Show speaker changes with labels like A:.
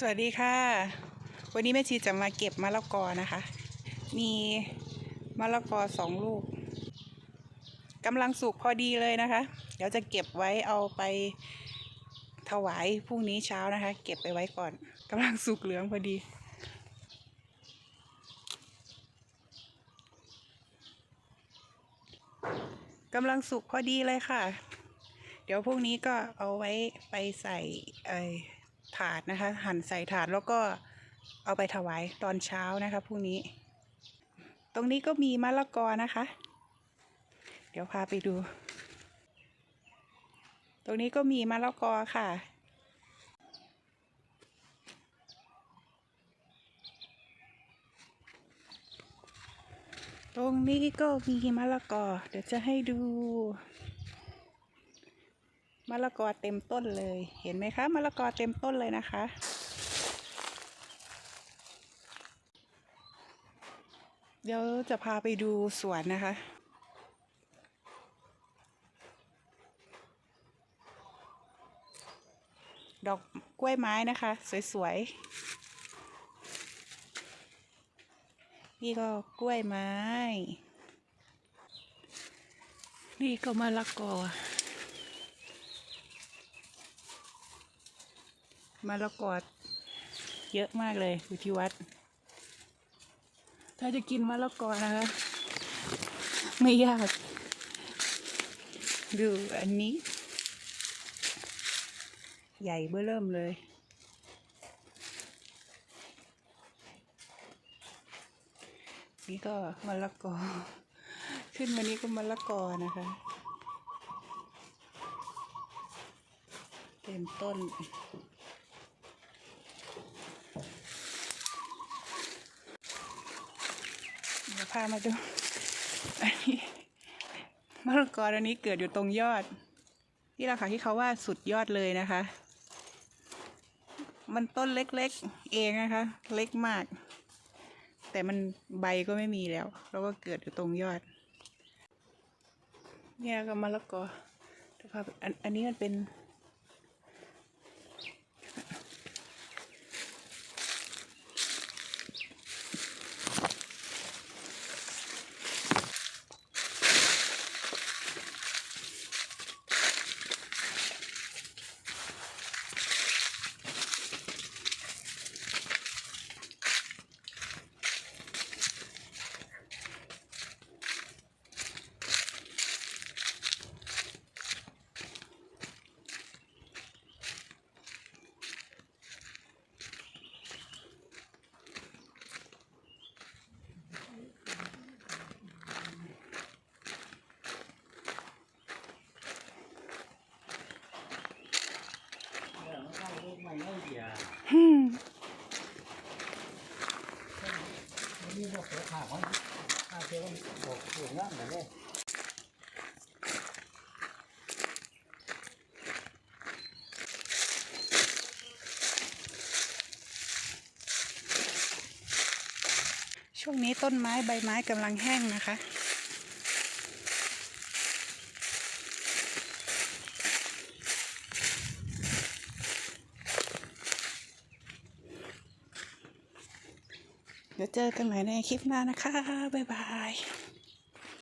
A: สวัสดีค่ะ วันนี้แม่ชีจะมาเก็บมะละกอนะคะ มีมะละกอสองลูกกำลังสุกพอดีเลยนะคะ เดี๋ยวจะเก็บไว้เอาไปถวายพรุ่งนี้เช้านะคะ เก็บไปไว้ก่อนกำลังสุกเหลืองพอดีกำลังสุกพอดีเลยค่ะ เดี๋ยวพวกนี้ก็เอาไว้ไปใส่ไอ้ ถาดนะคะ หั่นใส่ถาดแล้วก็เอาไปถวายตอนเช้านะคะพรุ่งนี้ ตรงนี้ก็มีมะละกอนะคะ เดี๋ยวพาไปดู ตรงนี้ก็มีมะละกอค่ะตรงนี้ก็มีมะละกอ เดี๋ยวจะให้ดู มะละกอเต็มต้นเลย เห็นไหมคะมะละกอเต็มต้นเลยนะคะ เดี๋ยวจะพาไปดูสวนนะคะ ดอกกล้วยไม้นะคะ สวยๆ นี่ก็กล้วยไม้ นี่ก็มะละกอ มะละกอเยอะมากเลยอยู่ที่วัด ถ้าจะกินมะละกอนะคะ ไม่ยาก ดูอันนี้ ใหญ่เบื้อเริ่มเลยนี่ก็มะละกอ ขึ้นมานี้ก็มะละกอนะคะ เต็มต้น เดี๋ยวพามาดู อันนี้มะละกออันนี้เกิดอยู่ตรงยอด นี่แหละค่ะที่เขาว่าสุดยอดเลยนะคะ มันต้นเล็กๆ เองนะคะ เล็กมาก แต่มันใบก็ไม่มีแล้ว แล้วก็เกิดอยู่ตรงยอด เนี่ยก็มะละกอเดี๋ยวพอันนี้มันเป็น อืม
B: นี่พวกเสือขาของข้าเจ้าบอกถูกงามเลย
A: ช่วงนี้ต้นไม้ใบไม้กำลังแห้งนะคะ เดี๋ยวเจอกันใหม่ในคลิปหน้านะคะ บ๊ายบาย